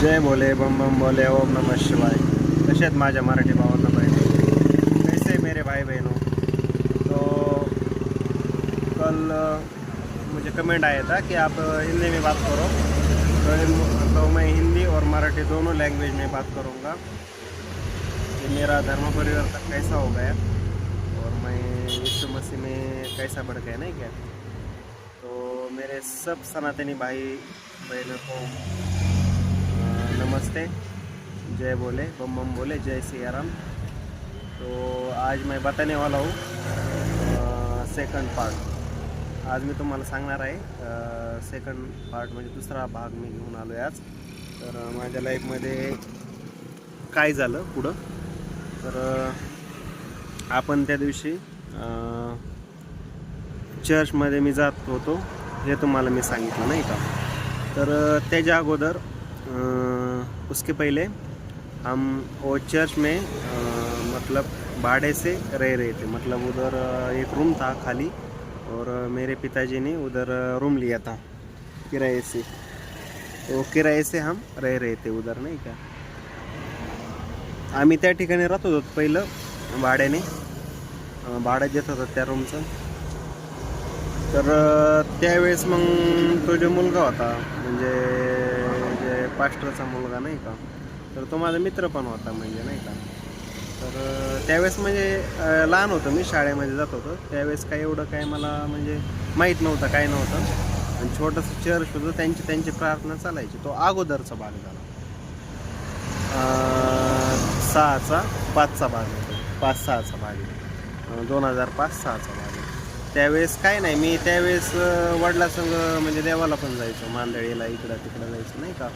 जय बोले बम बम बोले ओम नमः शिवाय। आहेत माझ्या मराठी भावांना बहिणी कैसे मेरे भाई बहनों तो कल मुझे कमेंट आया था कि आप हिंदी में बात करो। तो, तो मैं हिंदी और मराठी दोनों लैंग्वेज में बात करूँगा। कि मेरा धर्म परिवर्तन कैसा हो गया और मैं यीशु मसीह में कैसा बढ़ गया नहीं क्या? तो मेरे सब सनातनी भाई बहनों को नमस्ते। जय बोले बम बम बोले जय सियाराम। तो आज मैं बताने वाला हूँ सेकंड पार्ट आज मी तुम्हाला सांगणार आहे सेकंड पार्ट म्हणजे दुसरा भाग मी घेऊन आलो आहे आज. तर माझ्या लाईफमध्ये काय झालं पुढं? तर आपण त्या दिवशी चर्चमध्ये मी जात होतो हे तुम्हाला मी सांगितलं नाही का? तर त्याच्या अगोदर उसके पहले हम वो चर्च में मतलब भाड़े से रह रहे थे। मतलब उधर एक रूम था खाली और मेरे पिताजी ने उधर रूम लिया था किराए से। तो किराए से हम रह रहे थे उधर नाही का आम्ही त्या ठिकाणी राहत होतो पहिलं भाड्याने. भाडं देत होतं त्या रूमचं तर त्यावेळेस मग तो जो मुलगा होता म्हणजे पास्टरचा मुलगा नाही का? तर तो माझा मित्र पण होता म्हणजे नाही का? तर त्यावेळेस म्हणजे लहान होतो मी शाळेमध्ये जात होतो. त्यावेळेस काय एवढं काय मला म्हणजे माहीत नव्हतं काय नव्हतं. आणि छोटंसं चर्च होतं त्यांची त्यांची प्रार्थना चालायची. तो अगोदरचा भाग झाला. सहाचा पाचचा भाग होतो. पाच सहाचा भाग. आहे दोन हजार पाच सहाचा भाग. आहे त्यावेळेस काय नाही मी त्यावेळेस वडिलासंग म्हणजे देवाला पण जायचो. मांदळीला इकडं तिकडं जायचं नाही का?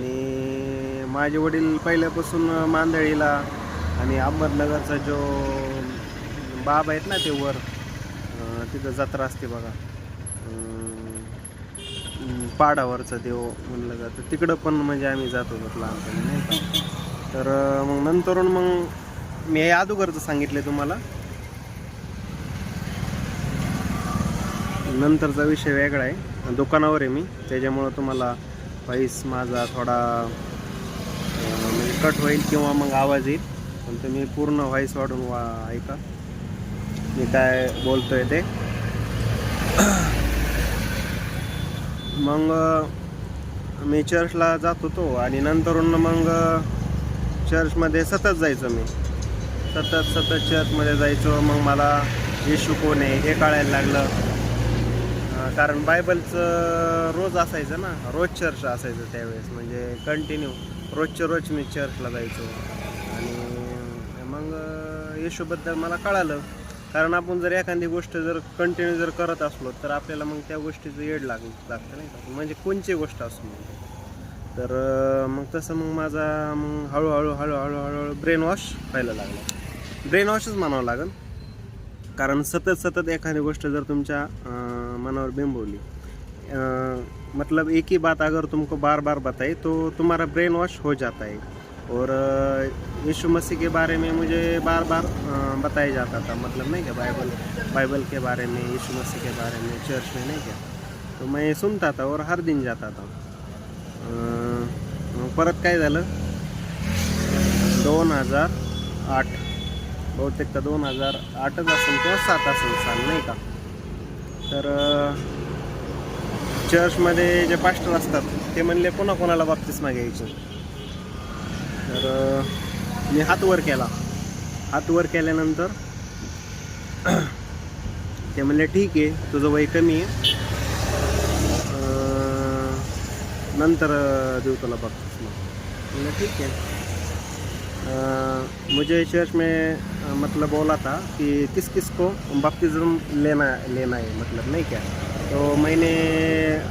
आणि माझे वडील पहिल्यापासून मांदळीला आणि अहमदनगरचा जो बाब आहेत ना ते वर तिथं जत्रा असते बघा. पाडावरचं देव म्हणलं जातं. तिकडं पण म्हणजे आम्ही जात होतो लहानपणी नाही का? तर मग नंतरून मग मी हे अगोदरचं सांगितले तुम्हाला. नंतरचा विषय वेगळा आहे. दुकानावर आहे मी त्याच्यामुळं तुम्हाला व्हॉईस माझा थोडा म्हणजे कट होईल किंवा मग आवाज येईल. पण तुम्ही पूर्ण व्हॉईस वाढून वा ऐका. मी काय बोलतोय ते. मग मी चर्चला जात होतो आणि नंतरून मग चर्चमध्ये सतत जायचो मी. सतत सतत चर्चमध्ये जायचो. मग मला येशू कोण आहे हे कळायला लागलं. कारण बायबलचं रोज असायचं ना रोज चर्च असायचं त्यावेळेस. म्हणजे कंटिन्यू रोजच्या रोज मी चर्चला जायचो. आणि मग येशूबद्दल मला कळालं. कारण आपण जर एखादी गोष्ट जर कंटिन्यू जर करत असलो तर आपल्याला मग त्या गोष्टीचं येड लाग लागतं नाही का? म्हणजे कोणची गोष्ट असो तर मग तसं मग माझा मग हळूहळू हळूहळू हळूहळू ब्रेन वॉश व्हायला लागला. ब्रेन वॉशच म्हणावं लागेल. कारण सतत सतत एखादी गोष्ट जर तुमच्या मनावर बिंबवली मतलब एक ही बात अगर तुमको बार बार बताई तो तुम्हारा ब्रेन वॉश हो जाता है। और यीशु मसीह के बारे में मुझे बार बार बताया जाता था मतलब नहीं क्या बाइबल बाइबल के बारे में यीशु मसीह के बारे में चर्च में नहीं क्या। तो मैं सुनता था और हर दिन जाता था। परत काय झालं? दोन हजार आठ. बहुतेक तर दोन हजार आठच असेल किंवा सात असेल साल नाही का? तर चर्चमध्ये जे पास्टर असतात ते म्हणले पुन्हा कोणाला बाप्तिस्मा घ्यायची? तर मी हात वर केला. हात वर केल्यानंतर ते म्हणले ठीक आहे तुझं वय कमी आहे. नंतर देऊ तुला बाप्तिस्मा म्हणलं ठीक आहे. मुझे चर्च में मतलब बोला था कि किस किस को बपतिज्म लेना लेना है मतलब नहीं क्या? तो मैंने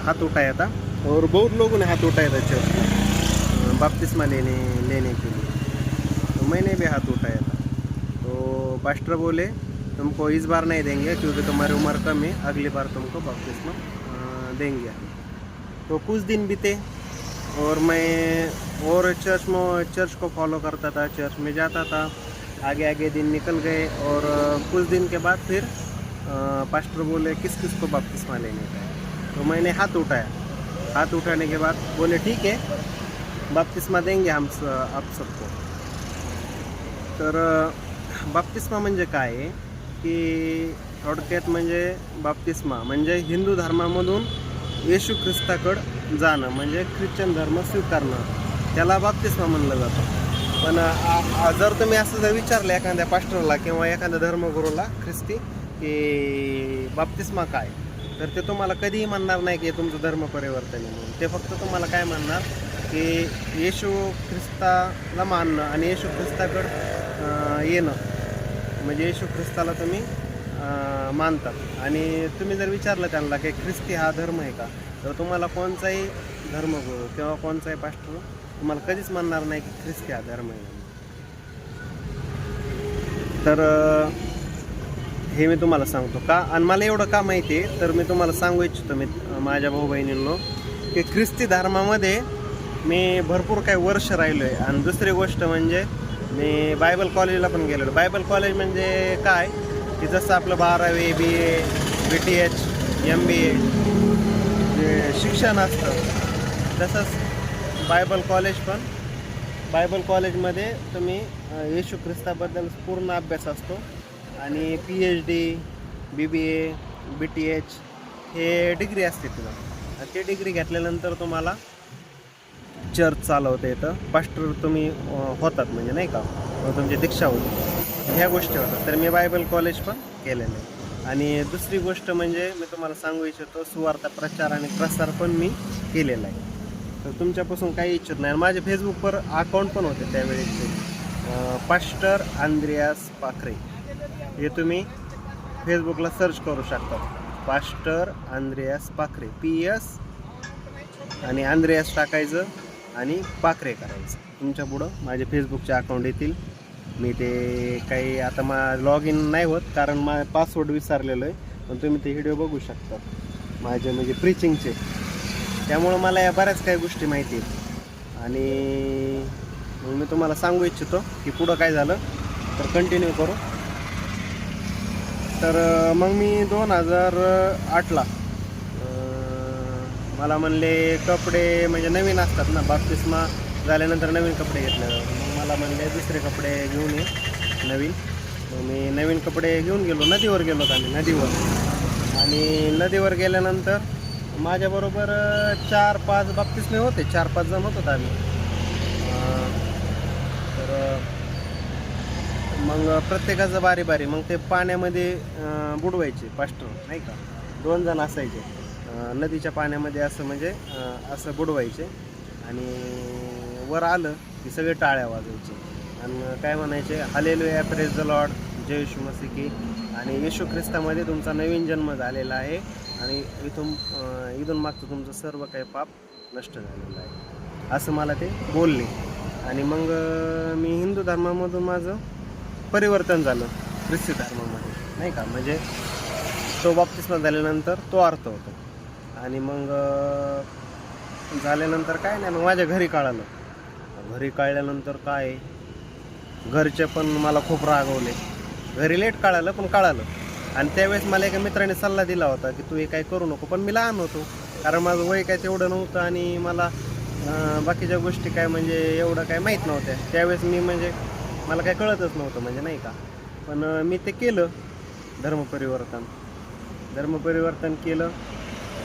हाथ उठाया था और बहुत लोगों ने हाथ उठाया था चर्च में बपतिस्मा लेने लेने के लिए। तो मैंने भी हाथ उठाया था। तो पास्टर बोले, तुमको इस बार नहीं देंगे क्योंकि तुम्हारी उम्र कम है, अगली बार तुमको बपतिस्मा देंगे। तो कुछ दिन बीते और मैं और चर्च में चर्च को फॉलो करता था चर्च में जाता था। आगे आगे दिन निकल गए और कुछ दिन के बाद फिर पास्टर बोले किस किस को बपतिस्मा लेने का है? तो मैंने हाथ उठाया। हाथ उठाने के बाद बोले ठीक है बपतिस्मा देंगे हम आप सबको। तर बपतिस्मा म्हणजे काय आहे? की थोडक्यात म्हणजे बाप्तिस्मा म्हणजे हिंदू धर्मामधून येशू ख्रिस्ताकडं जाणं म्हणजे ख्रिश्चन धर्म स्वीकारणं. त्याला बाप्तिस्मा म्हणलं जातं. पण जर तुम्ही असं जर विचारलं एखाद्या पास्टरला किंवा एखाद्या धर्मगुरूला ख्रिस्ती की बाप्तिस्मा काय? तर ते तुम्हाला कधीही म्हणणार नाही की तुमचं धर्म परिवर्तन आहे म्हणून. ते फक्त तुम्हाला काय म्हणणार की येशू ख्रिस्ताला मानणं आणि येशू ख्रिस्ताकडं येणं. म्हणजे येशू ख्रिस्ताला तुम्ही मानतात आणि तुम्ही जर विचारलं त्यांना की ख्रिस्ती हा धर्म आहे का तर तुम्हाला कोणताही धर्मगुरू किंवा कोणताही पास्टर तुम्हाला कधीच म्हणणार नाही की ख्रिस्ती हा धर्म आहे तर हे मी तुम्हाला सांगतो का? आणि मला एवढं का माहिती आहे? तर मी तुम्हाला सांगू इच्छितो मी माझ्या भाऊ बहिणींनो की ख्रिस्ती धर्मामध्ये मी भरपूर काही वर्ष राहिलो आहे आणि दुसरी गोष्ट म्हणजे मी बायबल कॉलेजला पण गेलेलो. बायबल कॉलेज म्हणजे काय? की जसं आपलं बारावी B A B T H M B A J शिक्षण असतं तसंच बायबल कॉलेज पण. बायबल कॉलेजमध्ये तुम्ही येशू ख्रिस्ताबद्दल पूर्ण अभ्यास असतो. आणि P H D B B A B T H हे डिग्री असते तुला ते डिग्री घेतल्यानंतर तुम्हाला चर्च चालवता येतं. पास्टर तुम्ही होतात म्हणजे नाही का? मग तुमची दीक्षा होती. ह्या गोष्टी होतात. तर मी बायबल कॉलेज पण केलेलं आहे. आणि दुसरी गोष्ट म्हणजे मी तुम्हाला सांगू इच्छितो सुवार्ता प्रचार आणि प्रसार पण मी केलेला आहे. तर तुमच्यापासून काही इच्छित नाही. आणि माझे फेसबुकवर अकाउंट पण होते त्यावेळेचे पास्टर आंद्रियास पाखरे. हे तुम्ही फेसबुकला सर्च करू शकता. Pastor Andreas Pakhare. P S आणि आंद्रियास टाकायचं आणि पाखरे करायचं. तुमच्या पुढं माझे फेसबुकचे अकाउंट येतील. मी ते काही आता मा लॉग इन नाही होत कारण मा पासवर्ड विसरलेलो आहे. पण तुम्ही ते व्हिडिओ बघू शकता. माझे म्हणजे प्रिचिंगचे त्यामुळं मला या बऱ्याच काही गोष्टी माहिती आहेत. आणि मग मी तुम्हाला सांगू इच्छितो की पुढं काय झालं तर कंटिन्यू करू. तर मग मी दोन हजार आठला मला म्हणले कपडे म्हणजे नवीन असतात ना बाप्तिस्मा झाल्यानंतर नवीन कपडे घेतले. मग मला म्हणले दुसरे कपडे घेऊन ये नवीन. मग मी नवीन कपडे घेऊन गेलो नदीवर गेलो आम्ही नदीवर. आणि नदीवर गेल्यानंतर माझ्याबरोबर चार पाच बाप्तिस्मे होते. चार पाच जण होतो आम्ही. तर मग प्रत्येकाचं बारी बारी. मग ते पाण्यामध्ये बुडवायचे पास्टर नाही का? दोन जण असायचे. नदीच्या पाण्यामध्ये असं म्हणजे असं बुडवायचे. आणि वर आलं की सगळे टाळ्या वाजवायचे. आणि काय म्हणायचे? हालेलू प्रेज द लॉर्ड जय येशू आणि येशू ख्रिस्तामध्ये तुमचा नवीन जन्म झालेला आहे. आणि इथून इथून मागचं तुमचं सर्व काही पाप नष्ट झालेलं आहे. असं मला ते बोलले. आणि मग मी हिंदू धर्मामधून माझं परिवर्तन झालं ख्रिस्ती धर्मामध्ये. नाही का? म्हणजे तो बाप्तिस्मा झाल्यानंतर तो अर्थ होतो. आणि मग झाल्यानंतर काय नाही मग माझ्या घरी कळालं. घरी कळल्यानंतर काय? घरचे पण मला खूप रागवले. घरी लेट कळालं पण कळालं. आणि त्यावेळेस मला एका मित्राने सल्ला दिला होता की तू हे काय करू नको पण मी लहान होतो. कारण माझं वय काय तेवढं नव्हतं आणि मला बाकीच्या गोष्टी काय म्हणजे एवढं काय माहीत नव्हत्या. त्यावेळेस मी म्हणजे मला काय कळतच नव्हतं म्हणजे नाही का. पण मी ते केलं धर्मपरिवर्तन धर्मपरिवर्तन केलं.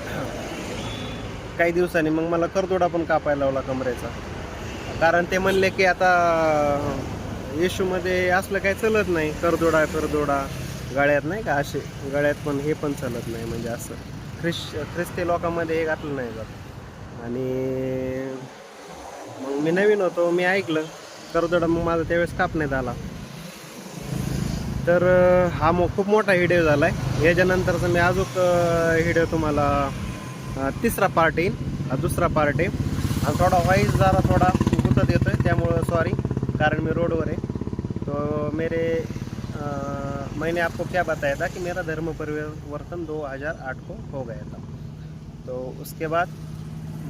काही दिवसांनी मग मला करदोडा पण कापायला लावला कमरेचा. कारण ते म्हणले की आता येशूमध्ये असलं काही चलत नाही करदोडा करदोडा गळ्यात नाही का असे गळ्यात पण हे पण चालत नाही म्हणजे असं. ख्रिश ख्रिस्ती लोकांमध्ये हे घातलं नाही जात. आणि मग मी नवीन होतो मी ऐकलं करदोडा मग माझा त्यावेळेस कापण्यात आला तर हा मग खूप मोठा व्हिडिओ झाला आहे याच्यानंतरचा मी अजून व्हिडिओ तुम्हाला तिसरा पार्ट येईल. हा दुसरा पार्ट आहे. आणि थोडा व्हाईस जरा थोडा गुतत येतो आहे त्यामुळं सॉरी कारण मी रोडवर आहे. तो मेरे आ, मैंने आपको क्या बताया था कि मेरा धर्म परिवर्तन 2008 को हो गया था। तो उसके बाद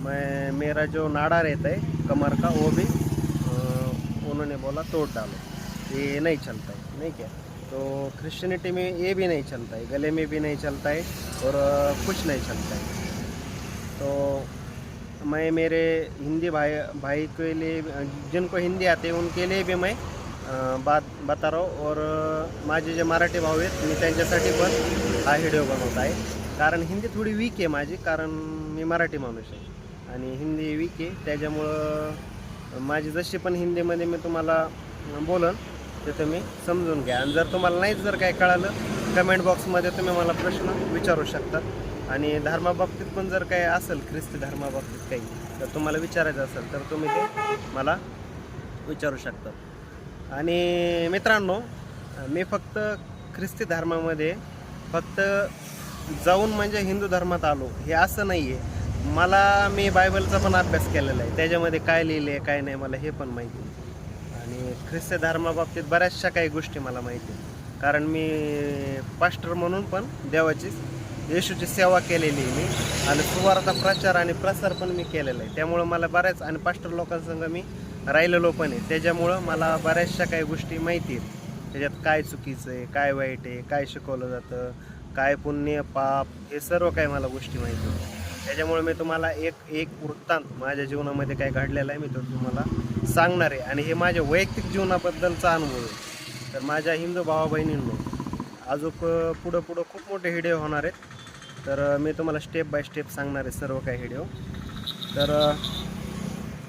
मैं, मेरा जो नाड़ा रहता है, कमर का, वो भी उन्होंने बोला तोड़ डालो। ये नहीं चलता है, नहीं क्या? तो क्रिश्चियनिटी में ये भी नहीं चलता है, गले में भी नहीं चलता है और कुछ नहीं चलता है। तो मैं, मेरे हिंदी भाई भाई के लिए, जिनको हिंदी आते हैं, उनके लिए भी मैं बात बताराव और माझे जे मराठी भाऊ आहेत मी त्यांच्यासाठी पण हा व्हिडिओ बनवत आहे. कारण हिंदी थोडी वीक आहे माझी कारण मी मराठी माणूस आहे. आणि हिंदी वीक आहे त्याच्यामुळं माझी जशी पण हिंदीमध्ये मी तुम्हाला बोलन ते तुम्ही समजून घ्या. आणि जर तुम्हाला नाहीच जर काय कळालं कमेंट बॉक्समध्ये तुम्ही मला प्रश्न विचारू शकता. आणि धर्माबाबतीत पण जर काय असेल ख्रिस्ती धर्माबाबतीत काही तर तुम्हाला विचारायचं असेल तर तुम्ही ते मला विचारू शकता. आणि मित्रांनो मी फक्त ख्रिस्ती धर्मामध्ये फक्त जाऊन म्हणजे हिंदू धर्मात आलो हे असं नाही आहे मला मी बायबलचा पण अभ्यास केलेला आहे. त्याच्यामध्ये काय लिहिले आहे काय नाही मला हे पण माहिती आहे. आणि ख्रिस्ती धर्माबाबतीत बऱ्याचशा काही गोष्टी मला माहिती कारण मी पास्टर म्हणून पण देवाची येशूची सेवा केलेली आहे मी. आणि सुवार्ता प्रचार आणि प्रसार पण मी केलेला आहे. त्यामुळं मला बऱ्याच आणि पास्टर लोकांसंग मी राहिलेलो पण आहे. त्याच्यामुळं मला बऱ्याचशा काही गोष्टी माहिती आहेत. त्याच्यात काय चुकीचं आहे काय वाईट आहे काय शिकवलं जातं काय पुण्य पाप हे सर्व काही मला गोष्टी माहिती आहेत. त्याच्यामुळे मी तुम्हाला एक एक वृत्तांत माझ्या जीवनामध्ये काय घडलेला आहे मी तो तुम्हाला सांगणार आहे. आणि हे माझ्या वैयक्तिक जीवनाबद्दलचा अनुभव आहे. तर माझ्या हिंदू भावा बहिणींनो अजून पुढं पुढं खूप मोठे व्हिडिओ होणार आहेत. तर मी तुम्हाला स्टेप बाय स्टेप सांगणार आहे सर्व काही व्हिडिओ. तर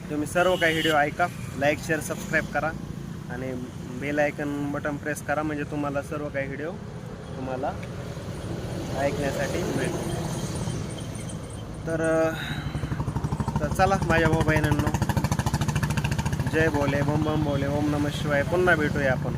तुम्ही सर्व काही व्हिडिओ ऐका लाईक शेअर सबस्क्राईब करा आणि बेल आयकन बटन प्रेस करा म्हणजे तुम्हाला सर्व काही व्हिडिओ तुम्हाला ऐकण्यासाठी मिळेल तर तर चला माझ्या भाऊ बहिणींनो जय बोले बम बम बोले ओम नम शिवाय. पुन्हा भेटूया आपण.